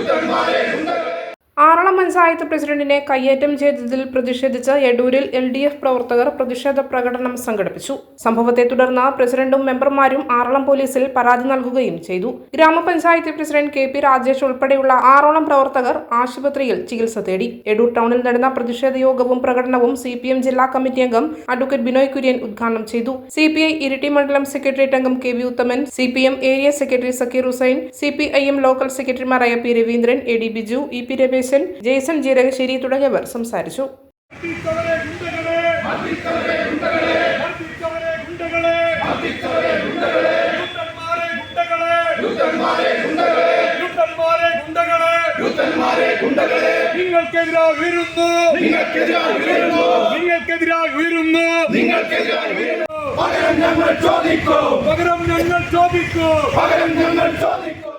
네. ഗ്രാമപഞ്ചായത്ത് പ്രസിഡന്റിനെ കയ്യേറ്റം ചെയ്തതിൽ പ്രതിഷേധിച്ച് എടൂരിൽ എൽ ഡി എഫ് പ്രവർത്തകർ പ്രതിഷേധ പ്രകടനം സംഘടിപ്പിച്ചു. സംഭവത്തെ തുടർന്ന് പ്രസിഡന്റും മെമ്പർമാരും ആറളം പോലീസിൽ പരാതി നൽകുകയും ചെയ്തു. ഗ്രാമപഞ്ചായത്ത് പ്രസിഡന്റ് കെ പി രാജേഷ് ഉൾപ്പെടെയുള്ള ആറോളം പ്രവർത്തകർ ആശുപത്രിയിൽ ചികിത്സ തേടി. എടൂർ ടൗണിൽ നടന്ന പ്രതിഷേധ യോഗവും പ്രകടനവും സി പി എം ജില്ലാ കമ്മിറ്റി അംഗം അഡ്വക്കേറ്റ് ബിനോയ് കുര്യൻ ഉദ്ഘാടനം ചെയ്തു. സി പി ഐ ഇരിട്ടി മണ്ഡലം സെക്രട്ടേറിയറ്റ് അംഗം K V Uthaman C P M area secretary Sakeer Hussain C P I M local സെക്രട്ടറിമാരായ P Raveendran A D Biju E P Jaison Jeerakasseri തുടങ്ങിയവർ സംസാരിച്ചു. നിങ്ങൾക്കെതിരായി ഉയരുന്നു. നിങ്ങൾക്കെതിരായി ഉയരുന്നു. നിങ്ങൾക്കെതിരായി ഉയരുന്നു. നിങ്ങൾക്കെതിരായി ഉയരുന്നു. പകരം ഞങ്ങൾ ചോദിക്കും. പകരം ഞങ്ങൾ ചോദിക്കും. പകരം ഞങ്ങൾ ചോദിക്കൂ.